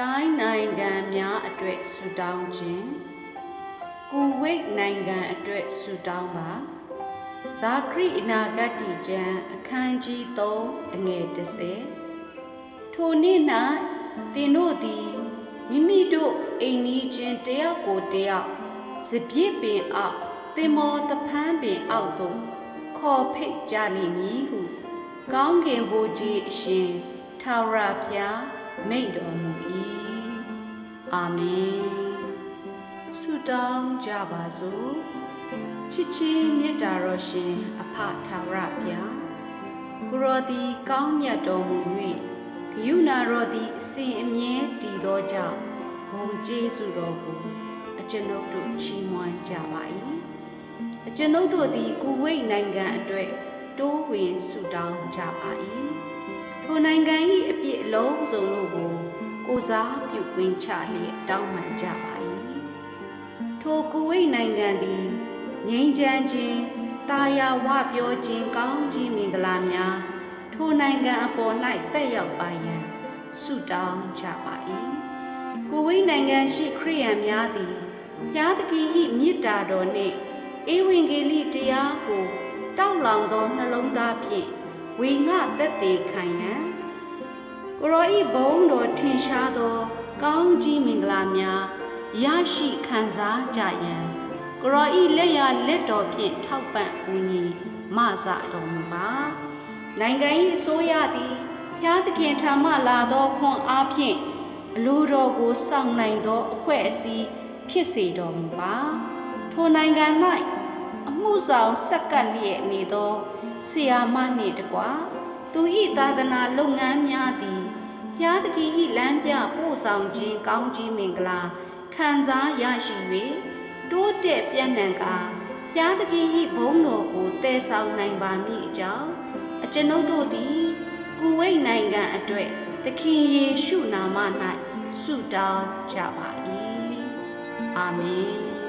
တိုင်းနိုင်ငံများအတွက်ဆုတောင်းခြင်းကူဝိတ်နိုင်ငံအတွက်ဆုတောင်းပါဇာခရိအနာဂတ်တိကျမ်းအခန်းကြီး3အငယ်30ထိုနေ့၌သင်တို့သည်မိမိတို့အိမ်နီးချင်းတယောက်ကိုတယောက်စပြစ်ပင်အောက်သင်မောတဖန်းပင်အောက်သို့ခေါ်ဖိတ်ကြလိမ့်မည်ဟု ကောင်းကင်ဘုရားအရှင်ထာဝရဘုရား မိန့်တော်မူ၏အာမင်ဆုတောင်းကြပါစို့ချစ်ချင်းမေတ္တာတော်ရှင်အဖထာဝရဘုရားကိုရောသည်ကောင်းမြတ်တော်မူ၍ဂယုဏတော်သည်အစဉ်အမြဲတည်သောကြောင့်ဂုဏ်ကျေးဇူးတော်ကိုအကျွန်ုပ်တို့ချီးမွမ်းကြပါ၏အကျွန်ုပ်တို့သည်ကုဝိတ်နိုင်ငံအတွက်တိုးဝင်ဆုတောင်းကြပါ၏ထိုနိုင်ငံ၏ အပြစ်အလုံးစုံတို့ကိုကိုစားပြုခွင့်ချလျက်တောင်းပန်ကြပါ၏ထိုကုဝိတ်နိုင်ငံသည်ငြိမ်းချမ်းခြင်းတာယာဝပြောခြင်းကောင်းကြီးမင်္ဂလာများထိုနိုင်ငံအပေါ်၌တက်ရောက်ပါရန်ဆုတောင်းကြပါ၏ကုဝိတ်နိုင်ငံရှိခရိယန်များသည်ဘုရားသခင်၏မြစ်တာတော်နှင့်ဧဝံဂေလိတရားကိုတောက်လောင်သောနှလုံးသားဖြင့်ဝေငှသက်သေးခံရန် ကိုရောဤဘုံတော်ထင်ရှားသော ကောင်းကြီးမင်္ဂလာများရရှိခံစားကြရန်ကိုရောဤလက်ရလက်တော်ဖြင့်ထောက်ပံ့ကူညီမဆတော်မူပါနိုင်ငံ၏အစိုးရသည်ဖျားသခင်ထံမှလာသောခွန်အားဖြင့်အလိုတော်ကိုစောင့်နိုင်သောအဖွဲ့အစည်းဖြစ်စေတော်မူပါထိုနိုင်ငံ၌အမှုဆောင်ဆက်ကပ်လျက်နေသောဆရာမနှင့်တကွာ သူ၏သာသနာလုပ်ငန်းများသည်ဖျားသခင်၏လမ်းပြပို့ဆောင်ခြင်းကောင်းကြီးမင်္ဂလာခံစားရရှိ၍တိုးတက်ပြန့်နှံ့ကာဖျားသခင်၏ဘုန်းတော်ကိုတည်ဆောင်နိုင်ပါမည်အကြောင်းအကျွန်ုပ်တို့သည်ကုဝိတ်နိုင်ငံအတွက်သခင်ယေရှုနာမ၌ဆုတောင်းကြပါ၏အာမင်